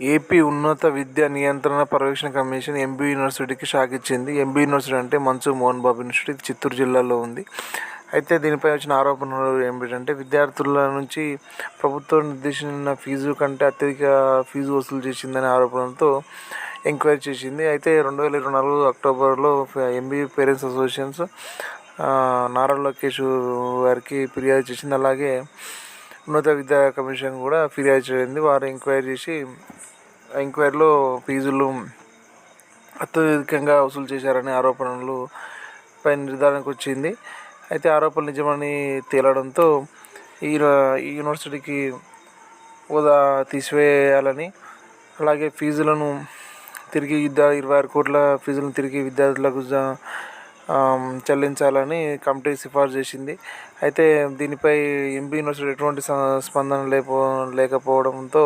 AP ఉన్నత విద్యా నియంత్రణ పర్యవేక్షణ కమిషన్ ఎంబీ యూనివర్సిటీకి షాక్ ఇచ్చింది. ఎంబీ యూనివర్సిటీ అంటే మంచు మోహన్ బాబు యూనివర్సిటీ చిత్తూరు జిల్లాలో ఉంది. అయితే దీనిపై వచ్చిన ఆరోపణలు ఏమిటంటే విద్యార్థుల నుంచి ప్రభుత్వం నిర్దేశించిన ఫీజు కంటే అత్యధిక ఫీజు వసూలు చేసిందనే ఆరోపణలతో ఎంక్వైరీ చేసింది. అయితే రెండు వేల ఇరవై నాలుగు అక్టోబర్లో MB parents associations Nara Lokesh వారికి ఫిర్యాదు చేసింది. అలాగే ఉన్నత విద్యా కమిషన్ కూడా ఫిర్యాదు చేయండి వారు ఎంక్వైరీ చేసి ఎంక్వైరీలో ఫీజులు అత్యధికంగా వసూలు చేశారనే ఆరోపణలు పై నిర్ధారణకు వచ్చింది. అయితే ఆరోపణలు నిజమని తేలడంతో ఈ యూనివర్సిటీకి హోదా తీసివేయాలని అలాగే ఫీజులను తిరిగి విద్యా ఇరవై ఆరు కోట్ల ఫీజులను తిరిగి విద్యార్థులకు చెల్లించాలని కమిటీ సిఫార్సు చేసింది. అయితే దీనిపై ఎంపీ యూనివర్సిటీ ఎటువంటి స్పందన లేపో లేకపోవడంతో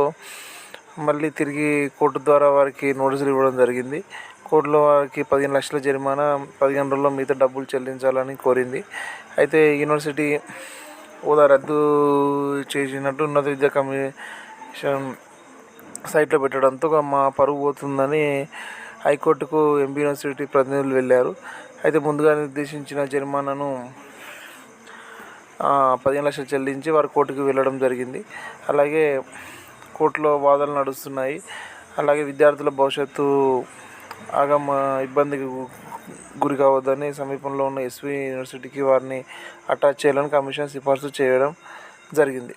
మళ్ళీ తిరిగి కోర్టు ద్వారా వారికి నోటీసులు ఇవ్వడం జరిగింది. కోర్టులో వారికి పదిహేను లక్షల జరిమానా పదిహేను రోజుల్లో మిగతా డబ్బులు చెల్లించాలని కోరింది. అయితే యూనివర్సిటీ హోదా రద్దు చేసినట్టు ఉన్నత విద్యా కమిషన్ సైట్లో పెట్టడంతో మా పరువు పోతుందని హైకోర్టుకు ఎంపీ యూనివర్సిటీ ప్రతినిధులు వెళ్ళారు. అయితే ముందుగా నిర్దేశించిన జరిమానాను పదిహేను లక్షలు చెల్లించి వారు కోర్టుకు వెళ్ళడం జరిగింది. అలాగే కోర్టులో వాదనలు నడుస్తున్నాయి. అలాగే విద్యార్థుల భవిష్యత్తు ఆగమ ఇబ్బందికి గురి కావద్దని సమీపంలో ఉన్న ఎస్వి యూనివర్సిటీకి వారిని అటాచ్ చేయాలని కమిషన్ సిఫార్సు చేయడం జరిగింది.